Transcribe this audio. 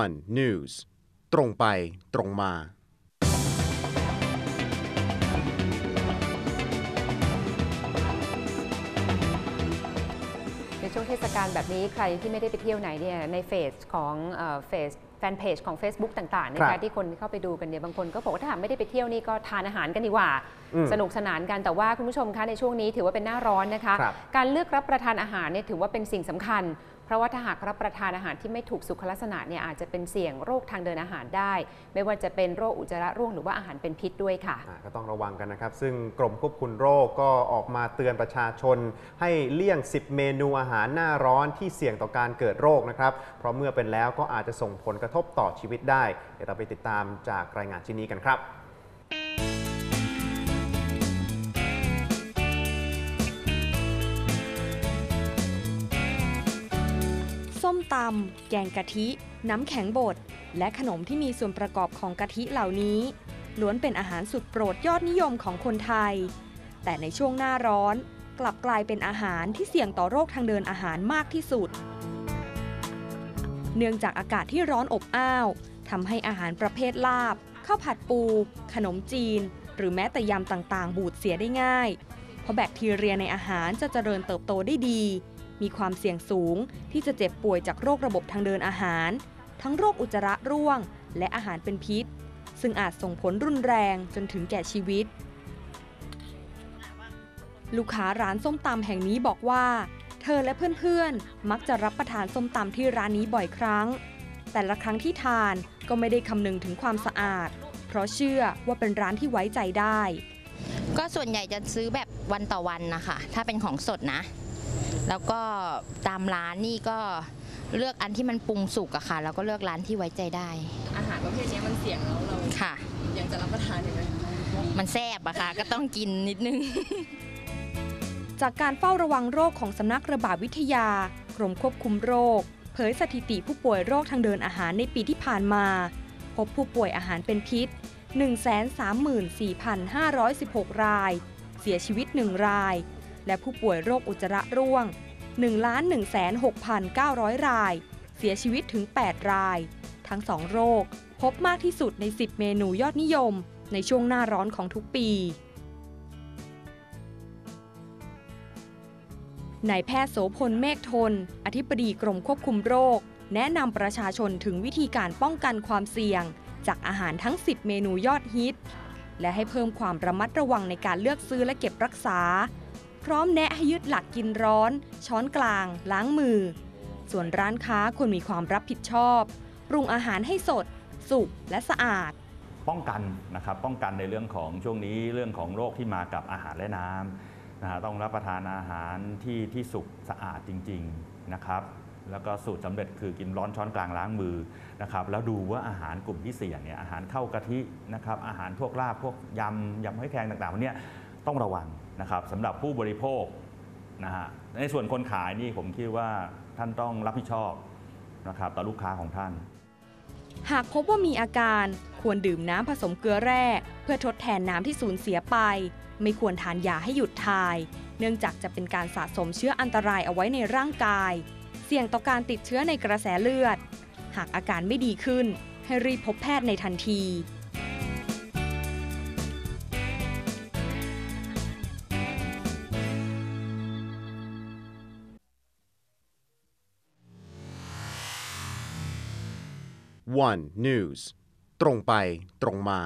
one news ตรงไปตรงมา ในช่วงเทศกาลแบบนี้ใครที่ไม่ได้ไปเที่ยวไหนเนี่ยในเฟสของเฟส นเพจของ Facebook ต่างๆนะครัคะบที่คนเข้าไปดูกันเนี่ยบางคนก็บอกว่าถ้าหากไม่ได้ไปเที่ยวนี่ก็ทานอาหารกันดีกว่าอืมสนุกสนานกันแต่ว่าคุณผู้ชมคะในช่วงนี้ถือว่าเป็นหน้าร้อนนะคะครับการเลือกรับประทานอาหารเนี่ยถือว่าเป็นสิ่งสำคัญ เพราะว่าถ้าหากรับประทานอาหารที่ไม่ถูกสุขลักษณะเนี่ยอาจจะเป็นเสี่ยงโรคทางเดินอาหารได้ ไม่ว่าจะเป็นโรคอุจจาระร่วงหรือว่าอาหารเป็นพิษด้วยค่ะอ่าก็ต้องระวังกันนะครับ ซึ่งกรมควบคุมโรคก็ออกมาเตือนประชาชน ให้เลี่ยง 10 เมนูอาหารหน้าร้อนที่เสี่ยงต่อการเกิดโรคนะครับเพราะเมื่อเป็นแล้วก็อาจจะส่งผลกระทบทบต่อชีวิตได้ เดี๋ยวเราไปติดตามจากรายงานชิ้นนี้กันครับส้มตำแกงกะทิ น้ำแข็งบด และขนมที่มีส่วนประกอบของกะทิเหล่านี้ ล้วนเป็นอาหารสุดโปรดยอดนิยมของคนไทย แต่ในช่วงหน้าร้อน กลับกลายเป็นอาหารที่เสี่ยงต่อโรคทางเดินอาหารมากที่สุด เนื่องจากอากาศที่ร้อนอบอ้าวทำให้อาหารประเภทลาบข้าวผัดปู ขนมจีน หรือแม้แต่ยำต่างๆ บูดเสียได้ง่าย เพราะแบคทีเรียในอาหารจะเจริญเติบโตได้ดี มีความเสี่ยงสูงที่จะเจ็บป่วยจากโรคระบบทางเดินอาหาร ทั้งโรคอุจจาระร่วง และอาหารเป็นพิษ ซึ่งอาจส่งผลรุนแรงจนถึงแก่ชีวิต ลูกค้าร้านส้มตำแห่งนี้บอกว่า เธอและเพื่อนๆ มักจะรับประทานส้มตำที่ร้านนี้บ่อยครั้ง แต่ละครั้งที่ทานก็ไม่ได้คำนึงถึงความสะอาด เพราะเชื่อว่าเป็นร้านที่ไว้ใจได้ ก็ส่วนใหญ่จะซื้อแบบวันต่อวันนะคะ ถ้าเป็นของสดนะ แล้วก็ตามร้านนี่ก็เลือกอันที่มันปรุงสุกอะค่ะ แล้วก็เลือกร้านที่ไว้ใจได้ อาหารประเภทนี้มันเสี่ยงแล้วเราค่ะ ยังจะรับประทานอยู่ไหมมันแซ่บอะค่ะ ก็ต้องกินนิดนึง จากการเฝ้าระวังโรคของสำนักระบาดวิทยากรมควบคุมโรค เผยสถิติผู้ป่วยโรคทางเดินอาหารในปีที่ผ่านมา พบผู้ป่วยอาหารเป็นพิษ 134,516 ราย เสียชีวิต 1 ราย และผู้ป่วยโรคอุจจาระร่วง 1,116,900 ราย เสียชีวิตถึง 8 ราย ทั้ง 2 โรค พบมากที่สุดใน 10 เมนูยอดนิยม ในช่วงหน้าร้อนของทุกปี นายแพทย์โสพลเมฆทน อธิบดีกรมควบคุมโรค แนะนำประชาชนถึงวิธีการป้องกันความเสี่ยง จากอาหารทั้ง 10 เมนูยอดฮิต และให้เพิ่มความระมัดระวังในการเลือกซื้อและเก็บรักษา พร้อมแนะให้ยึดหลักกินร้อน ช้อนกลาง ล้างมือ ส่วนร้านค้าควรมีความรับผิดชอบ ปรุงอาหารให้สด สุกและสะอาดป้องกันนะครับป้องกันในเรื่องของช่วงนี้เรื่องของโรคที่มากับอาหารและน้ำ นะฮะต้องรับประทานอาหารที่ที่สุกสะอาดจริงๆนะครับ แล้วก็สูตรสำเร็จคือกินร้อนช้อนกลางล้างมือนะครับ แล้วดูว่าอาหารกลุ่มที่เสี่ยงเนี่ยอาหารเข้ากะทินะครับอาหารพวกลาบพวกยำยำห้อยแครงต่างๆพวกเนี้ยต้องระวังนะครับสำหรับผู้บริโภคนะฮะในส่วนคนขายนี่ผมคิดว่าท่านต้องรับผิดชอบนะครับต่อลูกค้าของท่าน หากพบว่ามีอาการ ควรดื่มน้ำผสมเกลือแร่ เพื่อทดแทนน้ำที่สูญเสียไป ไม่ควรทานยาให้หยุดทาย เนื่องจากจะเป็นการสะสมเชื้ออันตรายเอาไว้ในร่างกาย เสี่ยงต่อการติดเชื้อในกระแสเลือด หากอาการไม่ดีขึ้น ให้รีบพบแพทย์ในทันที one news ตรงไปตรงมา